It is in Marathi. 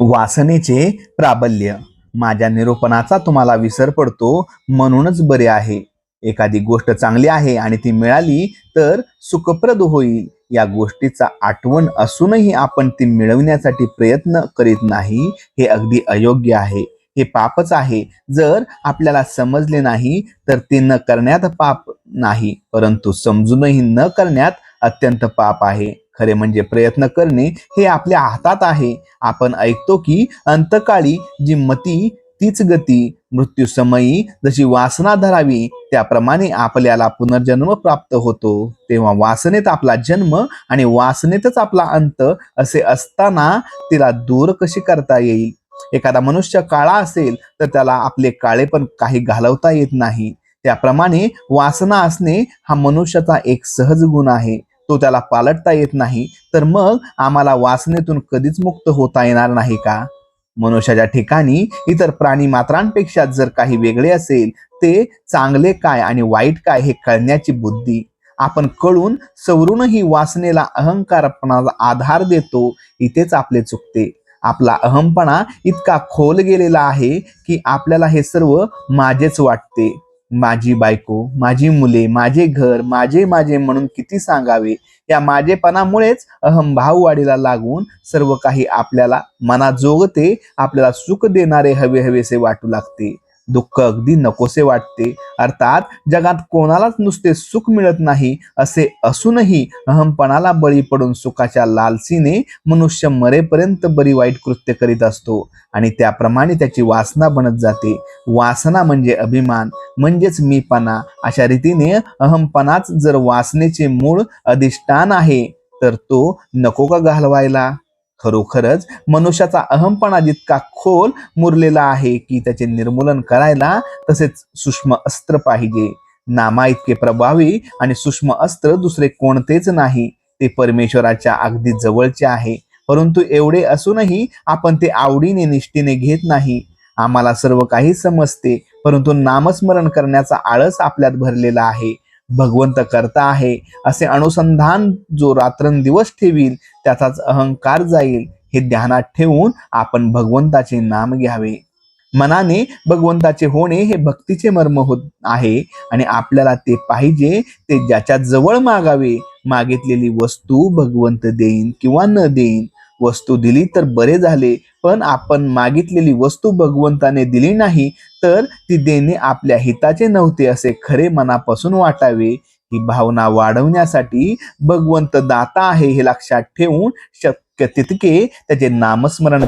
वासनेचे प्राबल्य. माझ्या निरूपणाचा तुम्हाला विसर पडतो म्हणूनच बरे आहे. एखादी गोष्ट चांगली आहे आणि ती मिळाली तर सुखप्रद होईल. या गोष्टीचा आठवण असूनही आपण ती मिळवण्यासाठी प्रयत्न करीत नाही हे अगदी अयोग्य आहे. हे पापच आहे. जर आपल्याला समजले नाही तर ते न करण्यात पाप नाही परंतु समजूनही न करण्यात अत्यंत पाप आहे. खरे म्हणजे प्रयत्न करणे हे आपल्या हातात आहे. आपण ऐकतो की अंतकाळी जी मती तीच गती मृत्यू समयी जशी वासना धरावी त्याप्रमाणे आपल्याला पुनर्जन्म प्राप्त होतो. तेव्हा वासनेत आपला जन्म आणि वासनेतच आपला अंत असे असताना तिला दूर कशी करता येईल? एखादा मनुष्य काळा असेल तर त्याला आपले काळे पण काही घालवता येत नाही. त्याप्रमाणे वासना असणे हा मनुष्याचा एक सहज गुण आहे. तो त्याला पालटता येत नाही तर मग आम्हाला वासनेतून कधीच मुक्त होता येणार नाही का? मनुष्याच्या ठिकाणी इतर प्राणी मात्रांपेक्षा जर काही वेगळे असेल ते चांगले काय आणि वाईट काय हे कळण्याची बुद्धी. आपण कळून सवरूनही वासनेला अहंकारपणाला आधार देतो इथेच आपले चुकते. आपला अहमपणा इतका खोल गेलेला आहे की आपल्याला हे सर्व माझेच वाटते. माझी बायको माझी मुले माझे घर माझे माझे म्हणून किती सांगावे या माझेपणामुळेच अहमभाव वाढीला लागून सर्व काही आपल्याला मनात जोगते आपल्याला सुख देणारे हवे हवेसे वाटू लागते. दुःख अगदी नकोसे वाटते. अर्थात जगात कोणालाच नुसते सुख मिळत नाही असे असूनही अहमपणाला बळी पडून सुखाच्या लालसीने मनुष्य मरेपर्यंत बरी वाईट कृत्य करीत असतो आणि त्याप्रमाणे त्याची वासना बनत जाते. वासना म्हणजे अभिमान म्हणजेच मीपणा. अशा रीतीने अहमपणाच जर वासनेचे मूळ अधिष्ठान आहे तर तो नको का घालवायला? खरोखरच मनुष्याचा अहमपणा जितका खोल मुरलेला आहे की त्याचे निर्मूलन करायला तसेच सूक्ष्म अस्त्र पाहिजे. नामा इतके प्रभावी आणि सूक्ष्म अस्त्र दुसरे कोणतेच नाही. ते परमेश्वराच्या अगदी जवळचे आहे. परंतु एवढे असूनही आपण ते आवडीने निष्ठेने घेत नाही. आम्हाला सर्व काही समजते परंतु नामस्मरण करण्याचा आळस आपल्यात भरलेला आहे. भगवंत करता आहे. असे अनुसंधान जो रात्रंदिवस ठेवील त्याचाच अहंकार जाईल हे ध्यानात ठेवून आपण भगवंताचे नाम घ्यावे. मनाने भगवंताचे होणे हे भक्तीचे मर्म होत आहे आणि आपल्याला ते पाहिजे ते ज्याच्या जवळ मागावे. मागितलेली वस्तू भगवंत देईन किंवा न देईन वस्तू दिली तर बरे झाले पण आपण मागितलेली वस्तू भगवंताने दिली नाही तर ती देणे आपल्या हिताचे नव्हते असे खरे मनापासून वाटावे. ही भावना वाढवण्यासाठी भगवंत दाता आहे हे लक्षात ठेवून शक्य तितके त्याचे नामस्मरण